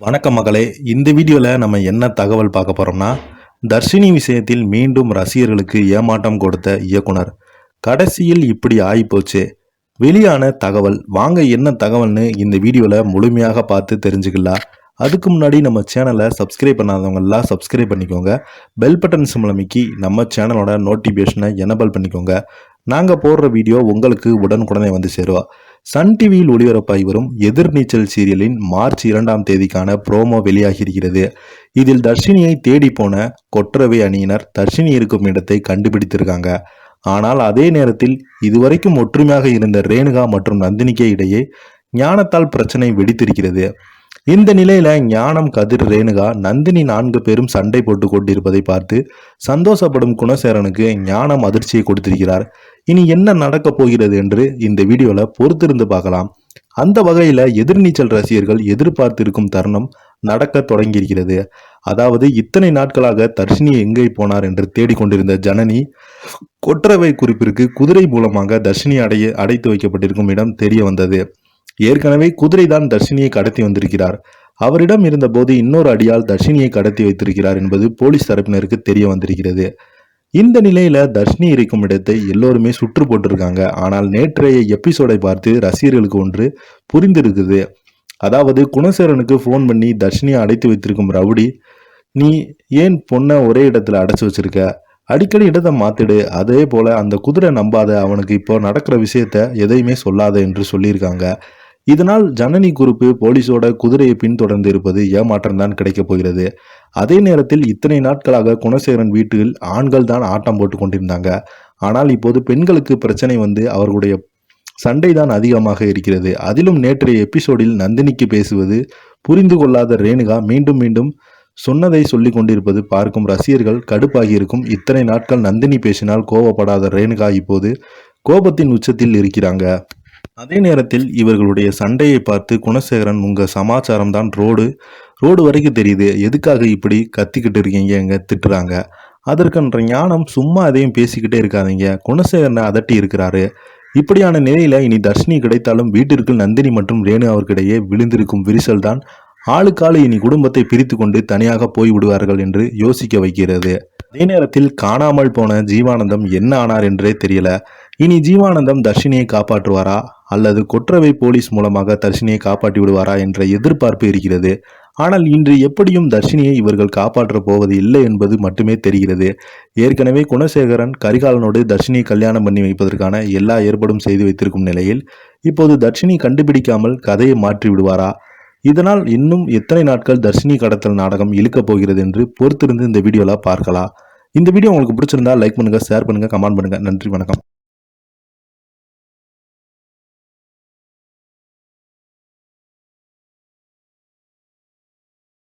வணக்கம் மகளே. இந்த வீடியோவில் நம்ம என்ன தகவல் பார்க்க போகிறோம்னா தர்ஷினி விஷயத்தில் மீண்டும் ரசிகர்களுக்கு ஏமாற்றம் கொடுத்த இயக்குனர். கடைசியில் இப்படி ஆகிப்போச்சே வெளியான தகவல் வாங்க என்ன தகவல்னு இந்த வீடியோவில் முழுமையாக பார்த்து தெரிஞ்சுக்கலாம் அதுக்கு முன்னாடி நம்ம சேனலை சப்ஸ்கிரைப் பண்ணாதவங்கெல்லாம் சப்ஸ்கிரைப் பண்ணிக்கோங்க. பெல் பட்டன் சிம்லமிக்கி நம்ம சேனலோட நோட்டிஃபிகேஷனை எனபிள் பண்ணிக்கோங்க. நாங்கள் போடுற வீடியோ உங்களுக்கு உடனுக்குடனே வந்து சேருவோம் சன் டிவியில் ஒளிபரப்பாகி வரும் எதிர்நீச்சல் சீரியலின் மார்ச் இரண்டாம் தேதிக்கான ப்ரோமோ வெளியாகியிருக்கிறது. இதில் தர்ஷினியை தேடி போன கொற்றவை அணியினர் தர்ஷினி இருக்கும் இடத்தை கண்டுபிடித்திருக்காங்க. ஆனால் அதே நேரத்தில் இதுவரைக்கும் ஒற்றுமையாக இருந்த ரேணுகா மற்றும் நந்தினிக்கே இடையே ஞானத்தால் பிரச்சனை வெடித்திருக்கிறது. இந்த நிலையில ஞானம் கதிர் ரேணுகா நந்தினி நான்கு பேரும் சண்டை போட்டு கொண்டிருப்பதை பார்த்து சந்தோஷப்படும் குணசேரனுக்கு ஞானம் அதிர்ச்சியை கொடுத்திருக்கிறார். இனி என்ன நடக்க போகிறது என்று இந்த வீடியோவில் பொறுத்திருந்து பார்க்கலாம். அந்த வகையில் எதிர்நீச்சல் ரசிகர்கள் எதிர்பார்த்திருக்கும் தருணம் நடக்க தொடங்கியிருக்கிறது. அதாவது இத்தனை நாட்களாக தர்ஷினி எங்கே போனார் என்று தேடிக்கொண்டிருந்த ஜனனி கொற்றவை குறிப்பிற்கு குதிரை மூலமாக தர்ஷினி அடைய அடைத்து வைக்கப்பட்டிருக்கும் இடம் தெரிய வந்தது. ஏற்கனவே குதிரைதான் தர்ஷினியை கடத்தி வந்திருக்கிறார். அவரிடம் இருந்தபோது இன்னொரு அடியால் தர்ஷினியை கடத்தி வைத்திருக்கிறார் என்பது போலீஸ் தரப்பினருக்கு தெரிய வந்திருக்கிறது. இந்த நிலையில தர்ஷினி இருக்கும் இடத்தை எல்லோருமே சுற்று போட்டிருக்காங்க. ஆனால் நேற்றைய எபிசோடை பார்த்து ரசிகர்களுக்கு ஒன்று புரிந்திருக்குது. அதாவது குணசேரனுக்கு ஃபோன் பண்ணி தர்ஷினியை அடைத்து வைத்திருக்கும் ரவுடி நீ ஏன் பொண்ணை ஒரே இடத்துல அடைச்சி வச்சிருக்க? அடிக்கடி இடத்தை மாத்திடு. அதே போல அந்த குதிரை நம்பாத அவனுக்கு இப்போ நடக்கிற விஷயத்த எதையுமே சொல்லாத என்று சொல்லியிருக்காங்க. இதனால் ஜனனி குரூப்பு போலீஸோட குதிரையை பின்தொடர்ந்து இருப்பது ஏமாற்றம் தான் கிடைக்கப் போகிறது. அதே நேரத்தில் இத்தனை நாட்களாக குணசேகரன் வீட்டில் ஆண்கள் தான் ஆட்டம் போட்டு கொண்டிருந்தாங்க. ஆனால் இப்போது பெண்களுக்கு பிரச்சனை வந்து அவர்களுடைய சண்டை தான் அதிகமாக இருக்கிறது. அதிலும் நேற்றைய எபிசோடில் நந்தினிக்கு பேசுவது புரிந்து கொள்ளாத ரேணுகா மீண்டும் மீண்டும் சொன்னதை சொல்லி கொண்டிருப்பது பார்க்கும் ரசிகர்கள் கடுப்பாகி இருக்கும் இத்தனை நாட்கள் நந்தினி பேசினால் கோவப்படாத ரேணுகா இப்போது கோபத்தின் உச்சத்தில் இருக்கிறாங்க. அதே நேரத்தில் இவர்களுடைய சண்டையை பார்த்து குணசேகரன் உங்க சமாச்சாரம் தான் ரோடு. ரோடு வரைக்கும் தெரியுது. எதுக்காக இப்படி கத்திக்கிட்டு இருக்கீங்க? எங்க திட்டுறாங்க. அதற்கன்ற ஞானம் சும்மா அதையும் பேசிக்கிட்டே இருக்காதீங்க. குணசேகரனை அதட்டி இருக்கிறாரு. இப்படியான நிலையில இனி தர்ஷினி கிடைத்தாலும் வீட்டிற்கு நந்தினி மற்றும் ரேணு அவர்களிடையே விழுந்திருக்கும் விரிசல் தான் ஆளுக்காலு இனி குடும்பத்தை பிரித்து கொண்டு தனியாக போய் விடுவார்கள் என்று யோசிக்க வைக்கிறது. அதே நேரத்தில் காணாமல் போன ஜீவானந்தம் என்ன ஆனார் என்றே தெரியல. இனி ஜீவானந்தம் தர்ஷினியை காப்பாற்றுவாரா? அல்லது கொற்றவை போலீஸ் மூலமாக தர்ஷினியை காப்பாற்றி விடுவாரா என்ற எதிர்பார்ப்பு இருக்கிறது. ஆனால் இன்று எப்படியும் தர்ஷினியை இவர்கள் காப்பாற்றப் போவது இல்லை என்பது மட்டுமே தெரிகிறது. ஏற்கனவே குணசேகரன் கரிகாலனோடு தர்ஷினியை கல்யாணம் பண்ணி வைப்பதற்கான எல்லா ஏற்பாடும் செய்து வைத்திருக்கும் நிலையில் இப்போது தர்ஷினி கண்டுபிடிக்காமல் கதையை மாற்றி விடுவாரா? இதனால் இன்னும் எத்தனை நாட்கள் தர்ஷினி கடத்தல் நாடகம் இழுக்கப் போகிறது என்று பொறுத்திருந்து இந்த வீடியோவில் பார்க்கலாம். இந்த வீடியோ உங்களுக்கு பிடிச்சிருந்தா லைக் பண்ணுங்கள் ஷேர் பண்ணுங்கள் கமெண்ட் பண்ணுங்கள் நன்றி வணக்கம்.